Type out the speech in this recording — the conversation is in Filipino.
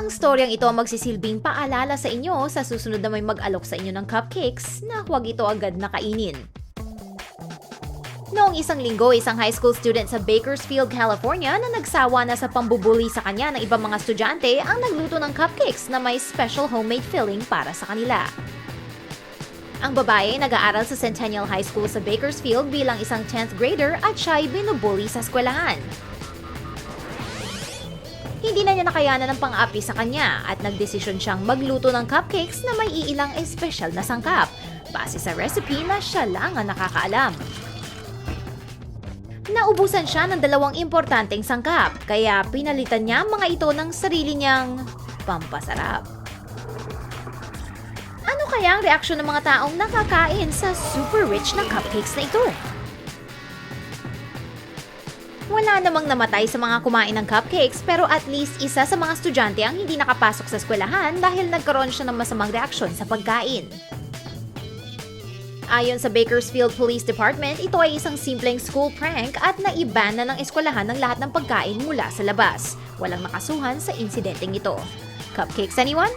Ang storyang ito ang magsisilbing paalala sa inyo sa susunod na may mag-alok sa inyo ng cupcakes na huwag ito agad na kainin. Noong isang linggo, isang high school student sa Bakersfield, California na nagsawa na sa pambubuli sa kanya ng ibang mga estudyante ang nagluto ng cupcakes na may special homemade filling para sa kanila. Ang babae nag-aaral sa Centennial High School sa Bakersfield bilang isang 10th grader at siya ay binubuli sa eskwelahan. Hindi na niya nakayanan ng pang-api sa kanya at nagdesisyon siyang magluto ng cupcakes na may iilang espesyal na sangkap base sa recipe na siya lang ang nakakaalam. Naubusan siya ng dalawang importanteng sangkap, kaya pinalitan niya mga ito ng sarili niyang pampasarap. Ano kaya ang reaksyon ng mga taong nakakain sa super rich na cupcakes na ito? Wala namang namatay sa mga kumain ng cupcakes pero at least isa sa mga estudyante ang hindi nakapasok sa eskwelahan dahil nagkaroon siya ng masamang reaksyon sa pagkain. Ayon sa Bakersfield Police Department, ito ay isang simpleng school prank at naiban na ng eskwelahan ng lahat ng pagkain mula sa labas. Walang nakasuhan sa insidenteng ito. Cupcakes anyone?